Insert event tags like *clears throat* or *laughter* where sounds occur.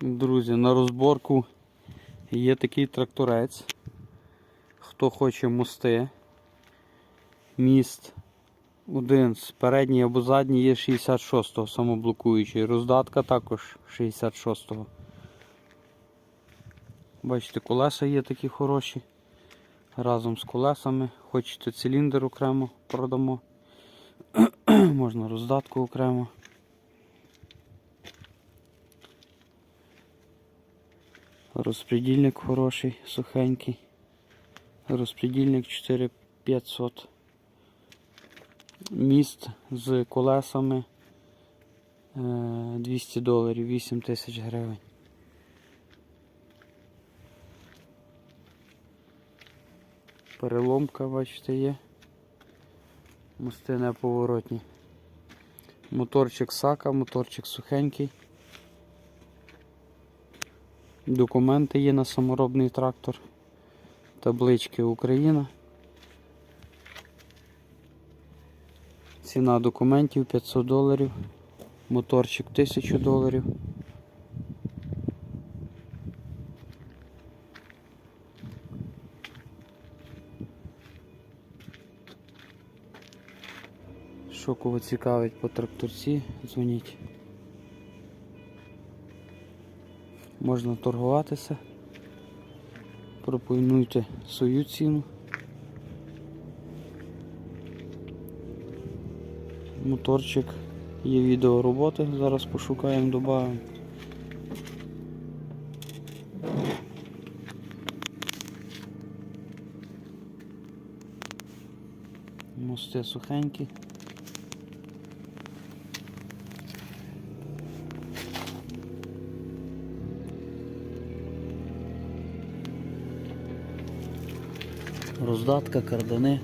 Друзі, на розборку є такий тракторець. Хто хоче мости. Міст один з передній або задній є 66-го самоблокуючий. Роздатка також 66-го. Бачите, колеса є такі хороші. Разом з колесами. Хочете циліндр окремо продамо. *clears throat* Можна роздатку окремо. Розпредільник хороший, сухенький. Розпредільник 4500. Міст з колесами е, 200 доларів, 8 тисяч гривень. Переломка, бачите, є. Мости неповоротні. Моторчик сака, моторчик сухенький. Документи є на саморобний трактор. Таблички Україна. Ціна документів 500 доларів. Моторчик 1000 доларів. Що кого цікавить по тракторці, дзвоніть. Можна торгуватися. Пропонуйте свою ціну. Моторчик. Є відео роботи, зараз пошукаємо, додаємо. Мости сухенькі. Роздатка, кардани.